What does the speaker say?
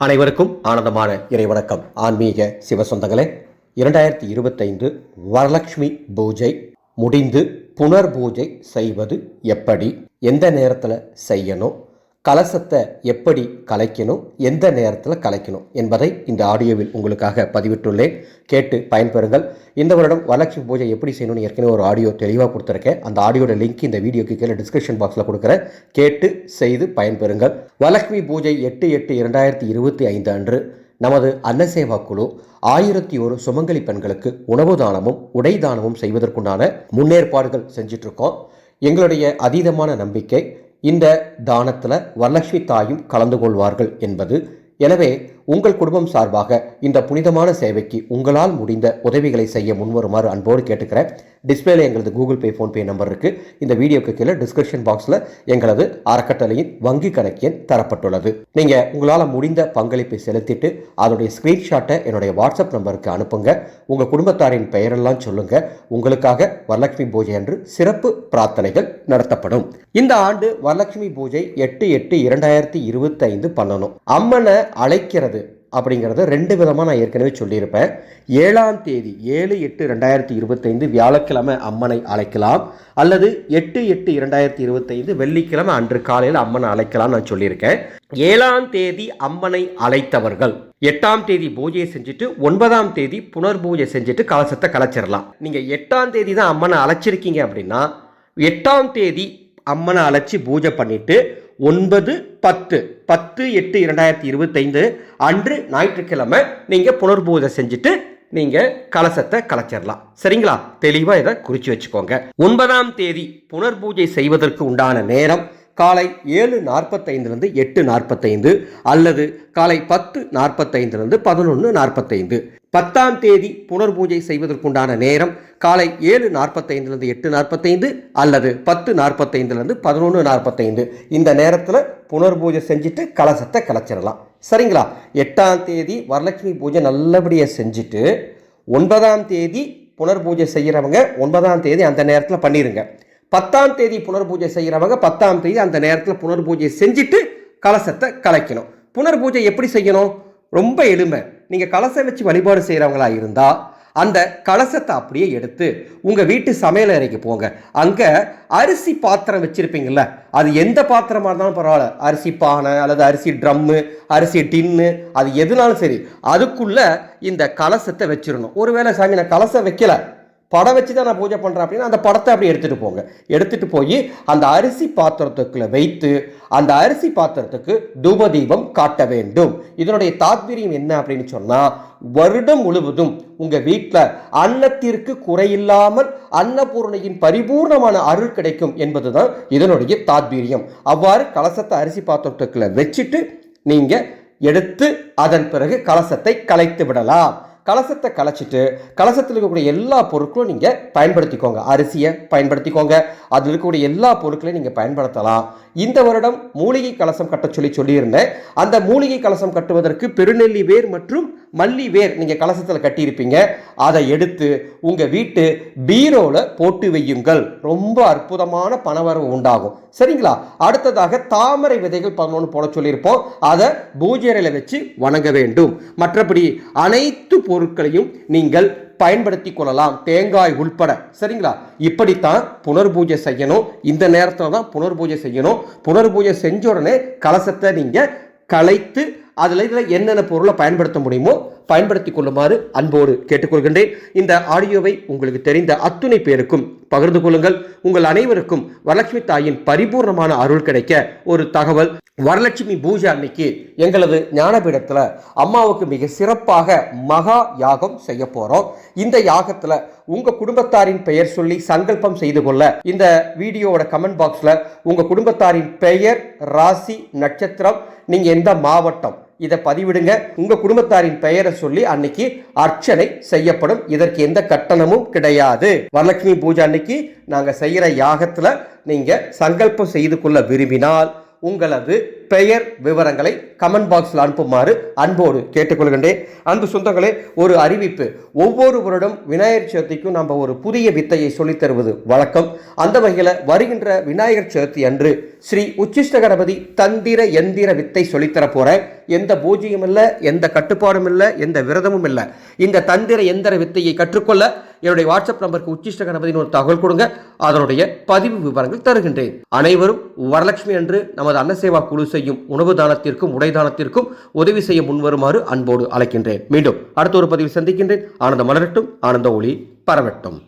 அனைவருக்கும் ஆனந்தமான இறைவணக்கம். ஆன்மீக சிவசொந்தங்களே இரண்டாயிரத்தி இருபத்தைந்து வரலட்சுமி பூஜை முடிந்து புனர் பூஜை செய்வது எப்படி? எந்த நேரத்தில் செய்யணும்? கலசத்தை எப்படி கலைக்கணும் எந்த நேரத்தில் கலைக்கணும் என்பதை இந்த ஆடியோவில் உங்களுக்காக பதிவிட்டுள்ளேன். கேட்டு பயன்பெறுங்கள். இந்த வருடம் வரலட்சுமி பூஜை எப்படி செய்யணும்னு ஏற்கனவே ஒரு ஆடியோ தெளிவாக கொடுத்துருக்கேன். அந்த ஆடியோட லிங்க் இந்த வீடியோக்கு கீழே டிஸ்கிரிப்ஷன் பாக்ஸில் கொடுக்குறேன். கேட்டு செய்து பயன்பெறுங்கள். வரலட்சுமி பூஜை எட்டு எட்டு இரண்டாயிரத்தி இருபத்தி ஐந்து அன்று நமது அன்னசேவா குழு ஆயிரத்தி ஒரு சுமங்கலி பெண்களுக்கு உணவு தானமும் உடை தானமும் செய்வதற்குண்டான முன்னேற்பாடுகள் செஞ்சிட்ருக்கோம் எங்களுடைய அதீதமான நம்பிக்கை இந்த தானத்தில் வரலட்சுமி தாயும் கலந்து கொள்வார்கள் என்பது. எனவே உங்கள் குடும்பம் சார்பாக இந்த புனிதமான சேவைக்கு உங்களால் முடிந்த உதவிகளை செய்ய முன்வருமாறு அன்போடு கேட்டுக்கிறேன். டிஸ்பிளேல எங்களது கூகுள் பே ஃபோன்பே நம்பர் இருக்கு. இந்த வீடியோக்கு கீழே டிஸ்கிரிப்ஷன் பாக்ஸில் எங்களது அறக்கட்டளையின் வங்கி கணக்கு எண் தரப்பட்டுள்ளது. நீங்கள் உங்களால் முடிந்த பங்களிப்பை செலுத்திட்டு அதோடைய ஸ்க்ரீன்ஷாட்டை என்னுடைய வாட்ஸ்அப் நம்பருக்கு அனுப்புங்க. உங்கள் குடும்பத்தாரின் பெயரெல்லாம் சொல்லுங்க. உங்களுக்காக வரலட்சுமி பூஜை அன்று சிறப்பு பிரார்த்தனைகள் நடத்தப்படும். இந்த ஆண்டு வரலட்சுமி பூஜை எட்டு எட்டு இரண்டாயிரத்தி இருபத்தைந்து பண்ணணும். அம்மனை அழைக்கிறது அப்படிங்கிறத ரெண்டு விதமாக நான் ஏற்கனவே சொல்லியிருப்பேன். ஏழாம் தேதி ஏழு எட்டு ரெண்டாயிரத்தி இருபத்தைந்து வியாழக்கிழமை அம்மனை அழைக்கலாம். அல்லது எட்டு எட்டு இரண்டாயிரத்தி இருபத்தைந்து வெள்ளிக்கிழமை அன்று காலையில் அம்மனை அழைக்கலாம் நான் சொல்லியிருக்கேன். ஏழாம் தேதி அம்மனை அழைத்தவர்கள் எட்டாம் தேதி பூஜையை செஞ்சுட்டு ஒன்பதாம் தேதி புனர் பூஜை செஞ்சுட்டு கலசத்தை கலைச்சிடலாம். நீங்கள் எட்டாம் தேதி தான் அம்மனை அழைச்சிருக்கீங்க அப்படின்னா எட்டாம் தேதி அம்மனை அழைச்சி பூஜை பண்ணிவிட்டு ஒன்பது பத்து பத்து எட்டு இரண்டாயிரத்தி இருபத்தைந்து அன்று ஞாயிற்றுக்கிழமை நீங்கள் புனர்பூஜை செஞ்சுட்டு நீங்கள் கலசத்தை கலைச்சிடலாம் சரிங்களா? தெளிவாக இதை குறித்து வச்சுக்கோங்க. ஒன்பதாம் தேதி புனர்பூஜை செய்வதற்கு உண்டான நேரம் காலை ஏழு நாற்பத்தைந்துலேருந்து எட்டு நாற்பத்தைந்து அல்லது காலை பத்து நாற்பத்தைந்துலேருந்து பதினொன்று நாற்பத்தைந்து. பத்தாம் தேதி புனர்பூஜை செய்வதற்குண்டான நேரம் காலை ஏழு நாற்பத்தைந்துலேருந்து எட்டு நாற்பத்தைந்து அல்லது பத்து நாற்பத்தைந்துலேருந்து பதினொன்று நாற்பத்தைந்து. இந்த நேரத்தில் புனர்பூஜை செஞ்சுட்டு கலசத்தை கலைச்சிடலாம். சரிங்களா? எட்டாம் தேதி வரலட்சுமி பூஜை நல்லபடியாக செஞ்சுட்டு ஒன்பதாம் தேதி புனர்பூஜை செய்கிறவங்க ஒன்பதாம் தேதி அந்த நேரத்தில் பண்ணிடுங்க பத்தாம் தேதி புனர்பூஜை செய்கிறவங்க பத்தாம் தேதி அந்த நேரத்தில் புனர்பூஜை செஞ்சுட்டு கலசத்தை கலைக்கணும். புனர்பூஜை எப்படி செய்யணும்? ரொம்ப எளிமை. நீங்கள் கலசம் வச்சு வழிபாடு செய்கிறவங்களா இருந்தால் அந்த கலசத்தை அப்படியே எடுத்து உங்கள் வீட்டு சமையல் அறைக்கு போங்க. அங்கே அரிசி பாத்திரம் வச்சுருப்பீங்கள்ல அது எந்த பாத்திரமாக இருந்தாலும் பரவாயில்ல. அரிசி பானை அல்லது அரிசி ட்ரம்மு அரிசி டின்னு அது எதுனாலும் சரி அதுக்குள்ளே இந்த கலசத்தை வச்சிடணும். ஒருவேளை சாமி நான் கலசம் வைக்கல. படம் வச்சு தான் நான் பூஜை பண்ணுறேன் அப்படின்னா அந்த படத்தை அப்படி எடுத்துகிட்டு போங்க. எடுத்துகிட்டு போய் அந்த அரிசி பாத்திரத்துக்குள்ள வைத்து அந்த அரிசி பாத்திரத்துக்கு தூபதீபம் காட்ட வேண்டும். இதனுடைய தாத்பரியம் என்ன அப்படின்னு சொன்னால் வருடம் முழுவதும் உங்கள் வீட்டில் அன்னத்திற்கு குறையில்லாமல் அன்னபூர்ணையின் பரிபூர்ணமான அருள் கிடைக்கும் என்பதுதான் இதனுடைய தாத்பீரியம். அவ்வாறு கலசத்தை அரிசி பாத்திரத்துக்குள்ளே வச்சுட்டு நீங்கள் எடுத்து அதன் பிறகு கலசத்தை கலைத்து விடலாம். கலசத்தை கலைச்சிட்டு கலசத்தில் இருக்கக்கூடிய எல்லா பொருட்களும் நீங்கள் பயன்படுத்திக்கோங்க. அரிசியை பயன்படுத்திக்கோங்க. அதில் இருக்கக்கூடிய எல்லா பொருட்களையும் நீங்கள் பயன்படுத்தலாம். இந்த வருடம் மூலிகை கலசம் கட்ட சொல்லி சொல்லியிருந்தேன். அந்த மூலிகை கலசம் கட்டுவதற்கு பெருநெல்லி வேர் மற்றும் மல்லி வேர் நீங்கள் கலசத்தில் கட்டியிருப்பீங்க. அதை எடுத்து உங்கள் வீட்டு பீரோவில் போட்டு வையுங்கள். ரொம்ப அற்புதமான பணவரவு உண்டாகும். சரிங்களா? அடுத்ததாக தாமரை விதைகள் பதினொன்று போட சொல்லியிருப்போம். அதை பூஜை அறையில் வச்சு வணங்க வேண்டும். மற்றபடி அனைத்து பொருட்களையும் நீங்கள் பயன்படுத்தி கொள்ளலாம். தேங்காய் உள்பட. சரிங்களா? இப்படித்தான் புனர்பூஜை செய்யணும். இந்த நேரத்தில் தான் புனர்பூஜை செய்யணும். புனர்பூஜை செஞ்ச உடனே கலசத்தை நீங்கள் கலைத்து அதில் இதில் என்னென்ன பொருளை பயன்படுத்த முடியுமோ பயன்படுத்தி கொள்ளுமாறு அன்போடு கேட்டுக்கொள்கின்றேன். இந்த ஆடியோவை உங்களுக்கு தெரிந்த அத்துணை பேருக்கும் பகிர்ந்து கொள்ளுங்கள். உங்கள் அனைவருக்கும் வரலட்சுமி தாயின் பரிபூர்ணமான அருள் கிடைக்க ஒரு தகவல். வரலட்சுமி பூஜை அன்னைக்கு எங்களது ஞானபீடத்தில் அம்மாவுக்கு மிக சிறப்பாக மகா யாகம் செய்ய போகிறோம் இந்த யாகத்தில் உங்கள் குடும்பத்தாரின் பெயர் சொல்லி சங்கல்பம் செய்து கொள்ள இந்த வீடியோவோட கமெண்ட் பாக்ஸில் உங்கள் குடும்பத்தாரின் பெயர் ராசி நட்சத்திரம் நீங்கள் எந்த மாவட்டம் இதை பதிவிடுங்க. உங்க குடும்பத்தாரின் பெயரை சொல்லி அன்னைக்கு அர்ச்சனை செய்யப்படும். இதற்கு எந்த கட்டணமும் கிடையாது. வரலட்சுமி பூஜை அன்னைக்கு நாங்க செய்யற யாகத்துல நீங்க சங்கல்பம் செய்து கொள்ள விரும்பினால் உங்களது பெயர் விவரங்களை கமெண்ட் பாக்ஸில் அனுப்புமாறு அன்போடு கேட்டுக்கொள்கின்றேன். அன்பு சொந்தங்களே ஒரு அறிவிப்பு. ஒவ்வொரு வருடம் விநாயகர் சதுர்த்திக்கும் நம்ம ஒரு புதிய வித்தையை சொல்லித் தருவது வழக்கம். அந்த வகையில் வருகின்ற விநாயகர் சதுர்த்தி அன்று ஸ்ரீ உச்சிஷ்ட கணபதி தந்திர எந்திர வித்தை சொல்லித்தர போற. எந்த பூஜையும் இல்லை எந்த கட்டுப்பாடும் இல்லை எந்த விரதமும் இல்லை. இந்த தந்திர எந்திர வித்தையை கற்றுக்கொள்ள என்னுடைய வாட்ஸ்அப் நம்பருக்கு உச்சிஷ்ட கணபதினு ஒரு தகவல் கொடுங்க. அதனுடைய பதிவு விவரங்கள் தருகின்றேன். அனைவரும் வரலட்சுமி அன்று நமது அன்னசேவா குழு செய்யும் உணவு தானத்திற்கும் உடை தானத்திற்கும் உதவி செய்ய முன்வருமாறு அன்போடு அழைக்கின்றேன். மீண்டும் அடுத்த ஒரு பதிவு சந்திக்கின்றேன். ஆனந்த மலரட்டும் ஆனந்த ஒளி பரவட்டும்.